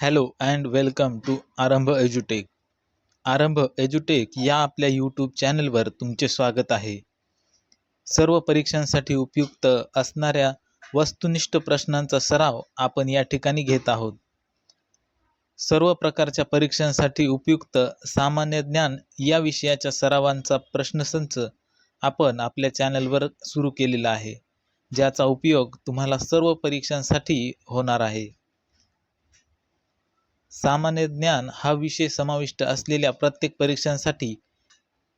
Hello and welcome to आरंभ एज्युटेक आरंभ एज्युटेक या आपल्या यूट्यूब चॅनलवर तुमचे स्वागत आहे. सर्व परीक्षांसाठी उपयुक्त असणाऱ्या वस्तुनिष्ठ प्रश्नांचा सराव आपण या ठिकाणी घेत आहोत. सर्व प्रकारच्या परीक्षांसाठी उपयुक्त सामान्य ज्ञान या विषयाच्या सरावांचा प्रश्नसंच आपण आपल्या चॅनलवर सुरू केलेला आहे. ज्याचा उपयोग तुम्हाला सर्व परीक्षांसाठी होणार आहे. सामान्य ज्ञान हा विषय समाविष्ट असलेल्या प्रत्येक परीक्षांसाठी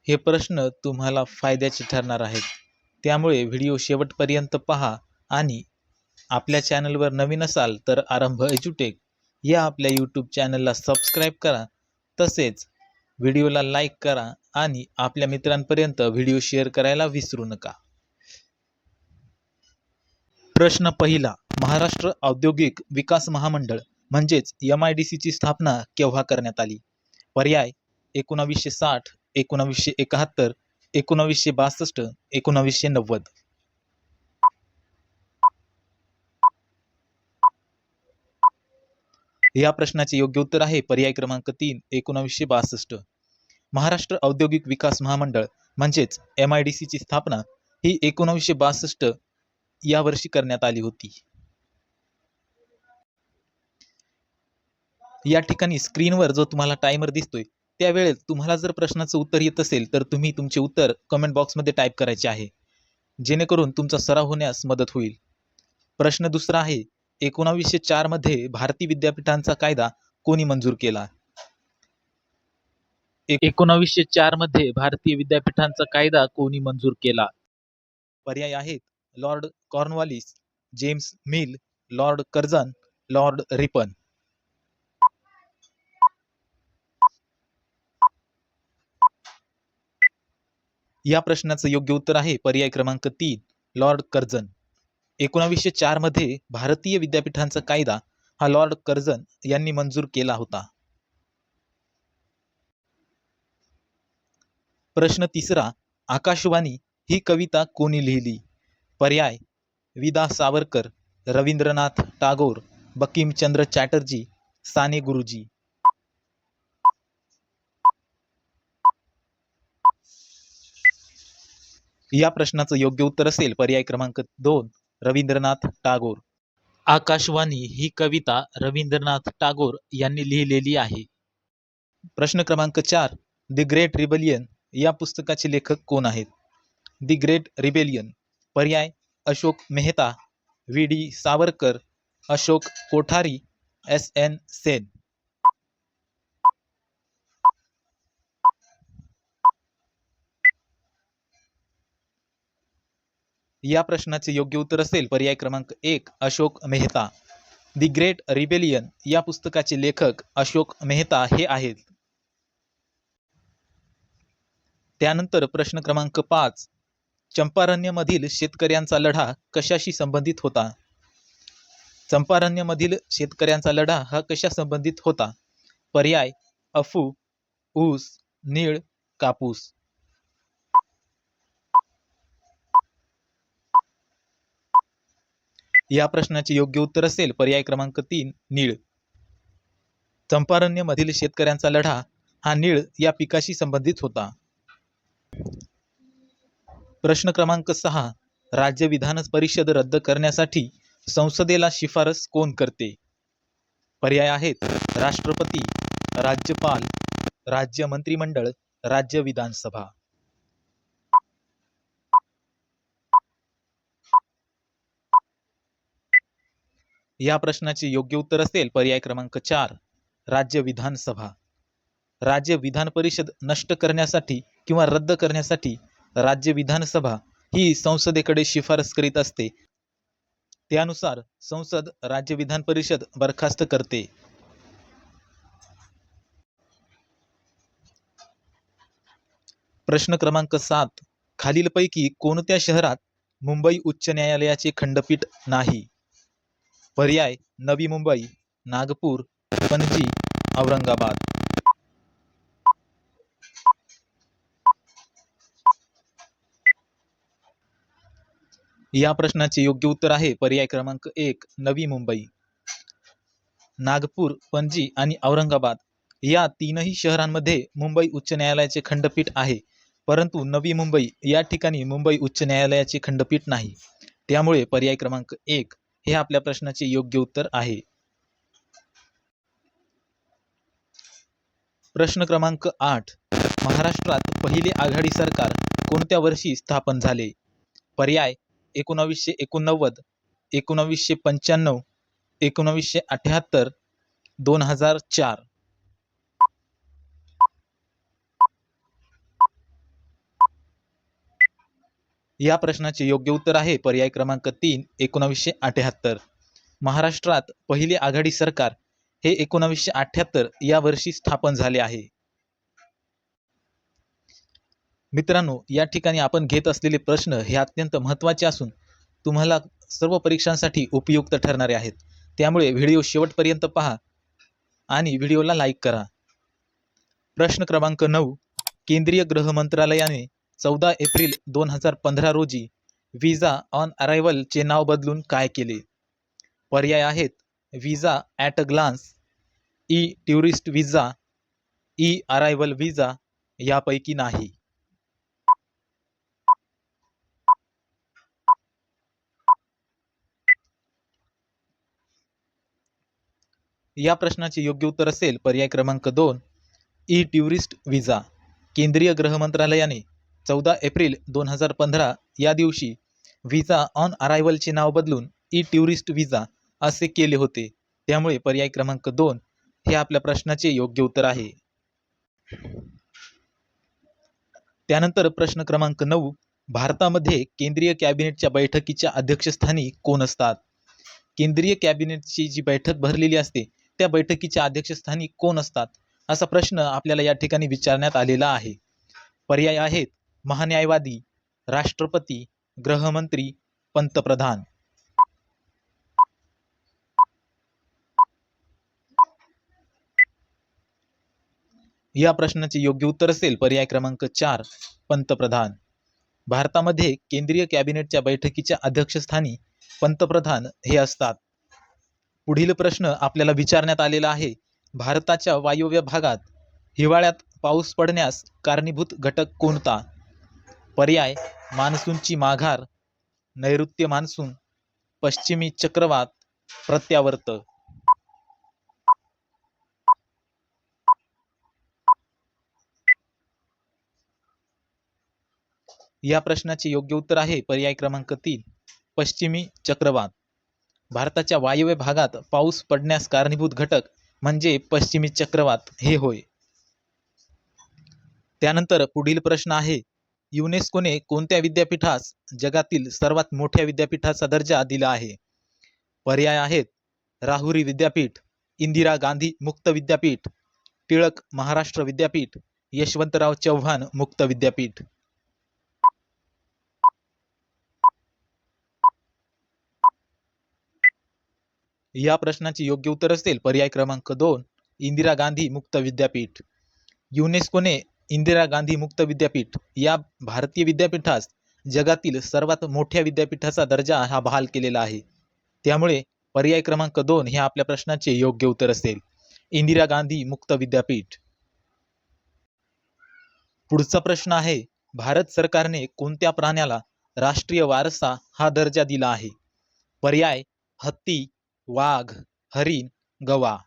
हे प्रश्न तुम्हाला फायद्याचे ठरणार आहेत. त्यामुळे व्हिडिओ शेवटपर्यंत पहा आणि आपल्या चॅनलवर नवीन असाल तर आरंभ एज्युटेक या आपल्या यूट्यूब चॅनलला सबस्क्राईब करा. तसेच व्हिडिओला लाईक करा आणि आपल्या मित्रांपर्यंत व्हिडिओ शेअर करायला विसरू नका. प्रश्न पहिला महाराष्ट्र औद्योगिक विकास महामंडळ म्हणजेच एम आय डी सीची स्थापना केव्हा करण्यात आली? पर्याय एकोणावीसशे साठ एकोणावीसशे एकाहत्तर एकोणावीसशे बासष्ट एकोणावीसशे नव्वद. या प्रश्नाचे योग्य उत्तर आहे पर्याय क्रमांक तीन एकोणावीसशे बासष्ट. महाराष्ट्र औद्योगिक विकास महामंडळ म्हणजेच एम आय डी सीची स्थापना ही एकोणावीसशे बासष्ट या वर्षी करण्यात आली होती. या ठिकाणी स्क्रीनवर जो तुम्हाला टायमर दिसतोय त्यावेळेस तुम्हाला जर प्रश्नाचं उत्तर येत असेल तर तुम्ही तुमचे उत्तर कमेंट बॉक्समध्ये टाईप करायचे आहे. जेणेकरून तुमचा सराव होण्यास मदत होईल. प्रश्न दुसरा आहे एकोणावीसशे चारमध्ये भारतीय विद्यापीठांचा कायदा कोणी मंजूर केला? एकोणावीसशे चारमध्ये भारतीय विद्यापीठांचा कायदा कोणी मंजूर केला? पर्याय आहेत Lord Cornwallis James Mill Lord Curzon Lord Ripon. या प्रश्नाचं योग्य उत्तर आहे पर्याय क्रमांक तीन लॉर्ड कर्जन एकोणावीसशे चारमध्ये भारतीय विद्यापीठांचा कायदा हा लॉर्ड कर्जन यांनी मंजूर केला होता. प्रश्न तिसरा आकाशवाणी ही कविता कोणी लिहिली? पर्याय विदा सावरकर रवींद्रनाथ टागोर बकीमचंद्र चॅटर्जी साने गुरुजी. या प्रश्नाचं योग्य उत्तर असेल पर्याय क्रमांक दोन रवींद्रनाथ टागोर. आकाशवाणी ही कविता रवींद्रनाथ टागोर यांनी लिहिलेली आहे. प्रश्न क्रमांक चार द ग्रेट रिबेलियन या पुस्तकाचे लेखक कोण आहेत? दी ग्रेट रिबेलियन पर्याय Ashok Mehta V D Savarkar Ashok Kothari S N Sen. या प्रश्नाचे योग्य उत्तर असेल पर्याय क्रमांक एक Ashok Mehta. The great rebellion या पुस्तकाचे लेखक अशोक मेहता हे आहेत. त्यानंतर प्रश्न क्रमांक पाच चंपारण्यमधील शेतकऱ्यांचा लढा कशाशी संबंधित होता? चंपारण्यमधील शेतकऱ्यांचा लढा हा कशा संबंधित होता? पर्याय अफू ऊस नीळ कापूस. या प्रश्नाचे योग्य उत्तर असेल पर्याय क्रमांक तीन नीळ. चंपारण्यमधील शेतकऱ्यांचा लढा हा नीळ या पिकाशी संबंधित होता. प्रश्न क्रमांक सहा राज्य विधान परिषद रद्द करण्यासाठी संसदेला शिफारस कोण करते? पर्याय आहेत राष्ट्रपती राज्यपाल राज्य मंत्रिमंडळ राज्य विधानसभा. या प्रश्नाचे योग्य उत्तर असेल पर्याय क्रमांक चार राज्य विधानसभा. राज्य विधान परिषद नष्ट करण्यासाठी किंवा रद्द करण्यासाठी राज्य विधानसभा ही संसदेकडे शिफारस करीत असते. त्यानुसार संसद राज्य विधान परिषद बरखास्त करते. प्रश्न क्रमांक सात खालीलपैकी कोणत्या शहरात मुंबई उच्च न्यायालयाचे खंडपीठ नाही? पर्याय नवी मुंबई नागपूर पणजी औरंगाबाद. या प्रश्नाचे योग्य उत्तर आहे पर्याय क्रमांक एक नवी मुंबई. नागपूर पणजी आणि औरंगाबाद या तीनही शहरांमध्ये मुंबई उच्च न्यायालयाचे खंडपीठ आहे. परंतु नवी मुंबई या ठिकाणी मुंबई उच्च न्यायालयाचे खंडपीठ नाही. त्यामुळे पर्याय क्रमांक एक हे आपल्या प्रश्नाचे योग्य उत्तर आहे. प्रश्न क्रमांक आठ. महाराष्ट्रात पहिले आघाडी सरकार कोणत्या वर्षी स्थापन झाले? पर्याय एकोणावीसशे एकोणनव्वद एकोणावीसशे पंच्याण्णव एकोणावीसशे अठ्याहत्तर दोन हजार चार. या प्रश्नाचे योग्य उत्तर आहे. पर्याय क्रमांक तीन एकोणावीसशे अठ्याहत्तर. महाराष्ट्रात पहिले आघाडी सरकार हे एकोणावीसशे अठ्याहत्तर या वर्षी स्थापन झाले आहे. मित्रांनो या ठिकाणी आपण घेत असलेले प्रश्न हे अत्यंत महत्त्वाचे असून तुम्हाला सर्व परीक्षांसाठी उपयुक्त ठरणारे आहेत. त्यामुळे व्हिडिओ शेवटपर्यंत पहा आणि व्हिडिओला लाईक करा. प्रश्न क्रमांक नऊ केंद्रीय गृह मंत्रालयाने चौदा एप्रिल दोन हजार पंधरा रोजी विजा ऑन अरायव्हलचे नाव बदलून काय केले? पर्याय आहेत. Visa at a glance e tourist visa e arrival visa यापैकी नाही. या प्रश्नाचे योग्य उत्तर असेल पर्याय क्रमांक दोन ई ट्युरिस्ट विजा केंद्रीय गृह मंत्रालयाने चौदा एप्रिल दोन हजार पंधरा या दिवशी विजा ऑन अरायव्हलचे नाव बदलून ई ट्युरिस्ट विजा असे केले होते. त्यामुळे पर्याय क्रमांक दोन हे आपल्या प्रश्नाचे योग्य उत्तर आहे. त्यानंतर प्रश्न क्रमांक नऊ भारतामध्ये केंद्रीय कॅबिनेटच्या बैठकीच्या अध्यक्षस्थानी कोण असतात? केंद्रीय कॅबिनेटची जी बैठक भरलेली असते त्या बैठकीच्या अध्यक्षस्थानी कोण असतात? असा प्रश्न आपल्याला या ठिकाणी विचारण्यात आलेला आहे. पर्याय आहेत महान्यायवादी राष्ट्रपती गृहमंत्री पंतप्रधान. या प्रश्नाचे योग्य उत्तर असेल पर्याय क्रमांक चार पंतप्रधान. भारतामध्ये केंद्रीय कॅबिनेटच्या बैठकीच्या अध्यक्षस्थानी पंतप्रधान हे असतात. पुढील प्रश्न आपल्याला विचारण्यात आलेला आहे भारताच्या वायव्य भागात हिवाळ्यात पाऊस पडण्यास कारणीभूत घटक कोणता? पर्याय मान्सूनची माघार नैऋत्य मान्सून पश्चिमी चक्रवात प्रत्यावर्त या प्रश्नाचे योग्य उत्तर आहे पर्याय क्रमांक तीन पश्चिमी चक्रवात. भारताच्या वायव्य भागात पाऊस पडण्यास कारणीभूत घटक म्हणजे पश्चिमी चक्रवात. हे होय. त्यानंतर पुढील प्रश्न आहे युनेस्कोने कोणत्या विद्यापीठास जगातील सर्वात मोठ्या विद्यापीठाचा दर्जा दिला आहे? पर्याय आहेत. राहुरी विद्यापीठ इंदिरा गांधी मुक्त विद्यापीठ टिळक महाराष्ट्र विद्यापीठ यशवंतराव चव्हाण मुक्त विद्यापीठ. या प्रश्नाचे योग्य उत्तर असेल पर्याय क्रमांक दोन इंदिरा गांधी मुक्त विद्यापीठ. युनेस्कोने इंदिरा गांधी मुक्त विद्यापीठ या भारतीय विद्यापीठास जगातील सर्वात मोठ्या विद्यापीठाचा दर्जा हा बहाल केलेला आहे. त्यामुळे पर्याय क्रमांक दोन हे आपल्या प्रश्नाचे योग्य उत्तर असेल. इंदिरा गांधी मुक्त विद्यापीठ. पुढचा प्रश्न आहे भारत सरकारने कोणत्या प्राण्याला राष्ट्रीय वारसा हा दर्जा दिला आहे? पर्याय हत्ती वाघ हरिण गवा.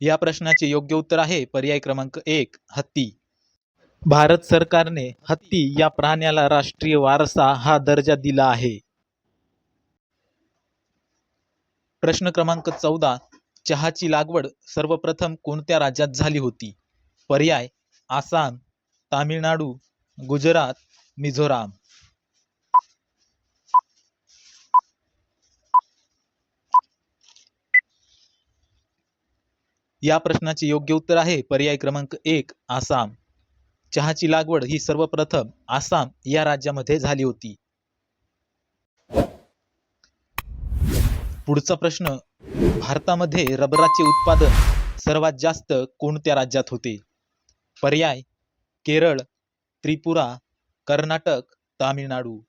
या प्रश्नाचे योग्य उत्तर आहे. पर्याय क्रमांक एक हत्ती. भारत सरकारने हत्ती या प्राण्याला राष्ट्रीय वारसा हा दर्जा दिला आहे. प्रश्न क्रमांक चौदा चहाची लागवड सर्वप्रथम कोणत्या राज्यात झाली होती? पर्याय आसाम तामिळनाडू गुजरात मिझोराम. या प्रश्नाचे योग्य उत्तर आहे पर्याय क्रमांक एक आसाम. चहाची लागवड ही सर्वप्रथम आसाम या राज्यामध्ये झाली होती. पुढचा प्रश्न भारतामध्ये रबराचे उत्पादन सर्वात जास्त कोणत्या राज्यात होते? पर्याय केरळ त्रिपुरा कर्नाटक तामिळनाडू.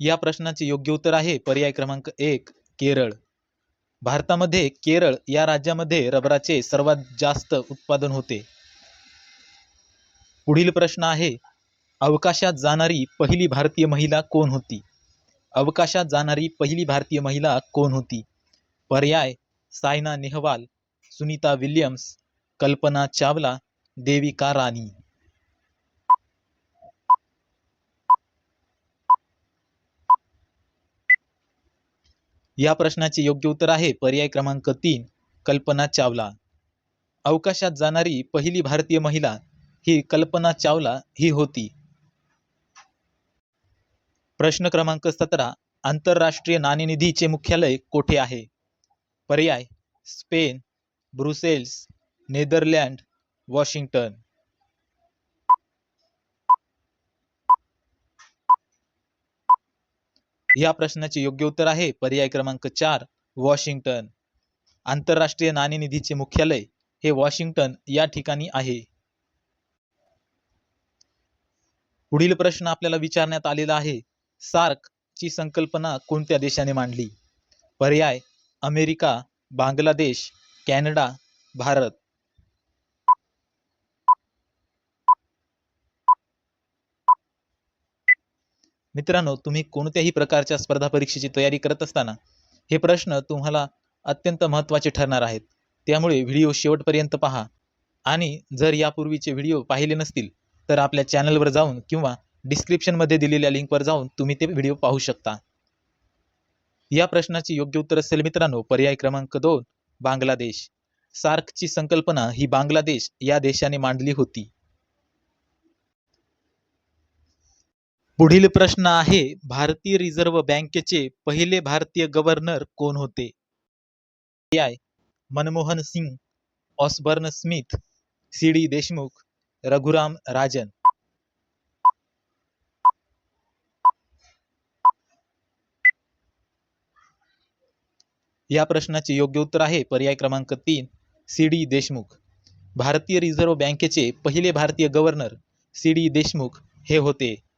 या प्रश्नाचे योग्य उत्तर आहे पर्याय क्रमांक एक केरळ. भारतामध्ये केरळ या राज्यामध्ये रबराचे सर्वात जास्त उत्पादन होते. पुढील प्रश्न आहे अवकाशात जाणारी पहिली भारतीय महिला कोण होती? अवकाशात जाणारी पहिली भारतीय महिला कोण होती? पर्याय सायना नेहवाल सुनीता विल्यम्स कल्पना चावला देविका राणी. या प्रश्नाचे योग्य उत्तर आहे पर्याय क्रमांक तीन कल्पना चावला. अवकाशात जाणारी पहिली भारतीय महिला ही कल्पना चावला ही होती. प्रश्न क्रमांक सतरा आंतरराष्ट्रीय नाणेनिधीचे मुख्यालय कोठे आहे? पर्याय स्पेन ब्रुसेल्स नेदरलँड वॉशिंग्टन. या प्रश्नाचे योग्य उत्तर आहे. पर्याय क्रमांक चार वॉशिंग्टन. आंतरराष्ट्रीय नाणेनिधीचे मुख्यालय हे वॉशिंग्टन या ठिकाणी आहे. पुढील प्रश्न आपल्याला विचारण्यात आलेला आहे. सार्क ची संकल्पना कोणत्या देशाने मांडली? पर्याय अमेरिका बांगलादेश कॅनडा भारत. मित्रांनो तुम्ही कोणत्याही प्रकारच्या स्पर्धा परीक्षेची तयारी करत असताना हे प्रश्न तुम्हाला अत्यंत महत्त्वाचे ठरणार आहेत. त्यामुळे व्हिडिओ शेवटपर्यंत पहा. आणि जर यापूर्वीचे व्हिडिओ पाहिले नसतील तर आपल्या चॅनलवर जाऊन किंवा डिस्क्रिप्शनमध्ये दिलेल्या लिंकवर जाऊन तुम्ही ते व्हिडिओ पाहू शकता. या प्रश्नाची योग्य उत्तर असेल मित्रांनो पर्याय क्रमांक दोन बांगलादेश. सार्कची संकल्पना ही बांगलादेश या देशाने मांडली होती. पुढील प्रश्न आहे भारतीय रिझर्व्ह बँकेचे पहिले भारतीय गव्हर्नर कोण होते? पर्याय Manmohan Singh Osborne Smith C D Deshmukh Raghuram Rajan. या प्रश्नाचे योग्य उत्तर आहे पर्याय क्रमांक तीन सी डी देशमुख. भारतीय रिझर्व्ह बँकेचे पहिले भारतीय गव्हर्नर सी डी देशमुख हे होते.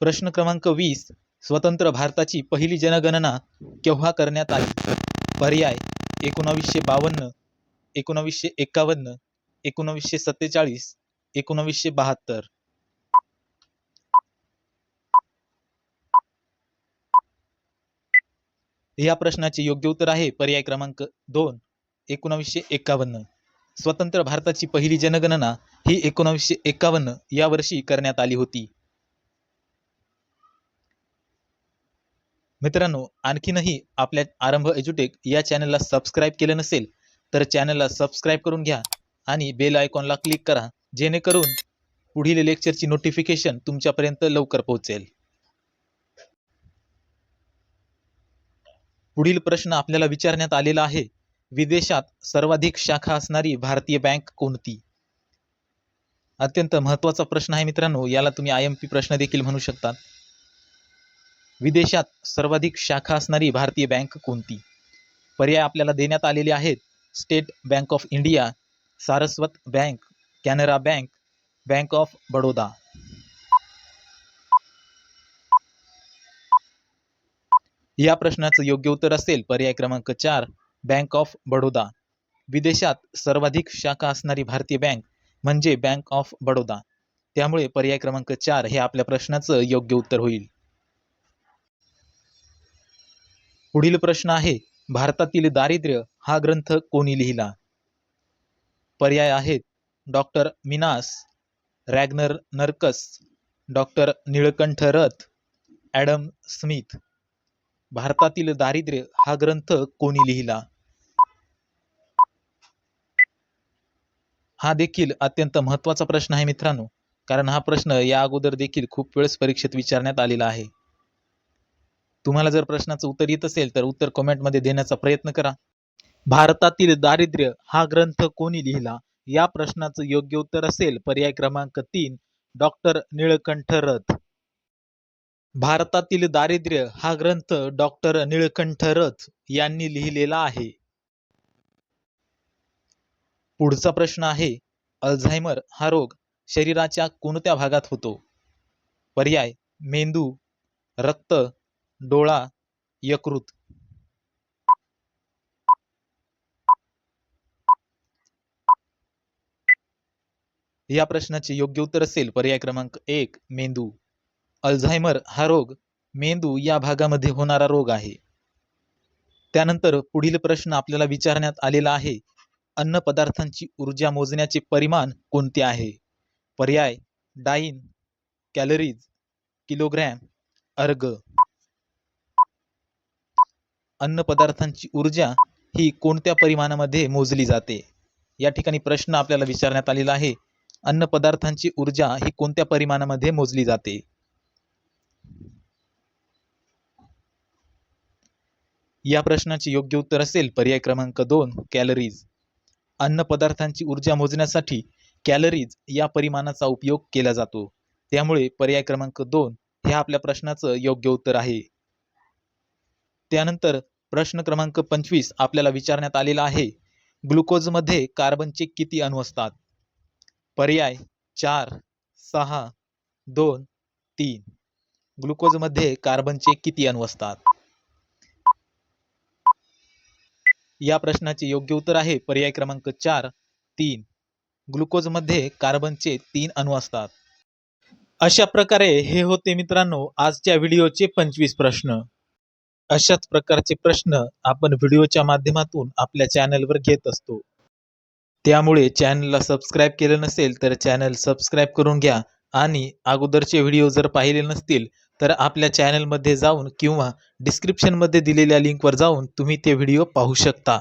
प्रश्न क्रमांक वीस स्वतंत्र भारताची पहिली जनगणना केव्हा करण्यात आली? पर्याय एकोणावीसशे बावन्न एकोणावीसशे एकावन्न एकोणावीसशे सत्तेचाळीस एकोणावीसशे बहात्तर. या प्रश्नाचे योग्य उत्तर आहे पर्याय क्रमांक दोन एकोणावीसशे एकावन्न स्वतंत्र भारताची पहिली जनगणना ही एकोणावीसशे एकावन्न या वर्षी करण्यात आली होती. मित्रांनो आणखीनही आपल्या आरंभ एज्युटेक या चॅनलला सबस्क्राईब केलं नसेल तर चॅनलला सबस्क्राईब करून घ्या आणि बेल आयकॉनला क्लिक करा जेणेकरून पुढील लेक्चरची नोटिफिकेशन तुमच्यापर्यंत लवकर पोहोचेल. पुढील प्रश्न आपल्याला विचारण्यात आलेला आहे विदेशात सर्वाधिक शाखा असणारी भारतीय बँक कोणती? अत्यंत महत्त्वाचा प्रश्न आहे मित्रांनो याला तुम्ही आय एम पी प्रश्न देखील म्हणू शकता विदेशात सर्वाधिक शाखा असणारी भारतीय बँक कोणती? पर्याय आपल्याला देण्यात आलेले आहेत. State bank of India Saraswat bank Canara bank bank of Baroda. या प्रश्नाचं योग्य उत्तर असेल पर्याय क्रमांक चार बँक ऑफ बडोदा. विदेशात सर्वाधिक शाखा असणारी भारतीय बँक म्हणजे बँक ऑफ बडोदा. त्यामुळे पर्याय क्रमांक चार हे आपल्या प्रश्नाचं योग्य उत्तर होईल. पुढील प्रश्न आहे भारतातील दारिद्र्य हा ग्रंथ कोणी लिहिला? पर्याय आहेत doctor Manas Ragnar Nurkse doctor Nilkanth Rath Adam Smith. भारतातील दारिद्र्य हा ग्रंथ कोणी लिहिला? हा देखील अत्यंत महत्त्वाचा प्रश्न आहे मित्रांनो कारण हा प्रश्न या अगोदर देखील खूप वेळेस परीक्षेत विचारण्यात आलेला आहे. तुम्हाला जर प्रश्नाचं उत्तर येत असेल तर उत्तर कमेंटमध्ये देण्याचा प्रयत्न करा. भारतातील दारिद्र्य हा ग्रंथ कोणी लिहिला? या प्रश्नाचं योग्य उत्तर असेल पर्याय क्रमांक तीन डॉक्टर निळकंठ रथ. भारतातील दारिद्र्य हा ग्रंथ डॉक्टर निळकंठ रथ यांनी लिहिलेला आहे. पुढचा प्रश्न आहे अल्झायमर हा रोग शरीराच्या कोणत्या भागात होतो? पर्याय मेंदू रक्त डोळा यकृत. या प्रश्नाचे योग्य उत्तर असेल. पर्याय क्रमांक एक मेंदू. अल्झायमर हा रोग मेंदू या भागामध्ये होणारा रोग आहे. त्यानंतर पुढील प्रश्न आपल्याला विचारण्यात आलेला आहे. अन्न पदार्थांची ऊर्जा मोजण्याचे परिमाण कोणते आहे? पर्याय डाईन कॅलरीज किलोग्रॅम अर्ग. अन्न पदार्थांची ऊर्जा ही कोणत्या परिमाणामध्ये मोजली जाते? या ठिकाणी प्रश्न आपल्याला विचारण्यात आलेला आहे. अन्न पदार्थांची ऊर्जा ही कोणत्या परिमाणामध्ये मोजली जाते? या प्रश्नाचे योग्य उत्तर असेल पर्याय क्रमांक दोन कॅलरीज अन्न पदार्थांची ऊर्जा मोजण्यासाठी कॅलरीज या परिमाणाचा उपयोग केला जातो. त्यामुळे पर्याय क्रमांक दोन हे आपल्या प्रश्नाचं योग्य उत्तर आहे. त्यानंतर प्रश्न क्रमांक पंचवीस आपल्याला विचारण्यात आलेला आहे ग्लुकोजमध्ये कार्बनचे किती अणू असतात? पर्याय चार सहा दोन तीन. ग्लुकोजमध्ये कार्बनचे किती अणू असतात? या प्रश्नाचे योग्य उत्तर आहे पर्याय क्रमांक चार तीन. ग्लुकोजमध्ये कार्बनचे तीन अणू असतात. अशा प्रकारे हे होते मित्रांनो आजच्या व्हिडिओचे पंचवीस प्रश्न. अशाच प्रकारचे प्रश्न आपण व्हिडिओच्या माध्यमातून आपल्या चॅनलवर घेत असतो. त्यामुळे चॅनलला सबस्क्राईब केलं नसेल तर चॅनल सबस्क्राईब करून घ्या आणि अगोदरचे व्हिडिओ जर पाहिले नसतील तर आपल्या चॅनलमध्ये जाऊन किंवा डिस्क्रिप्शनमध्ये दिलेल्या लिंकवर जाऊन तुम्ही ते व्हिडिओ पाहू शकता.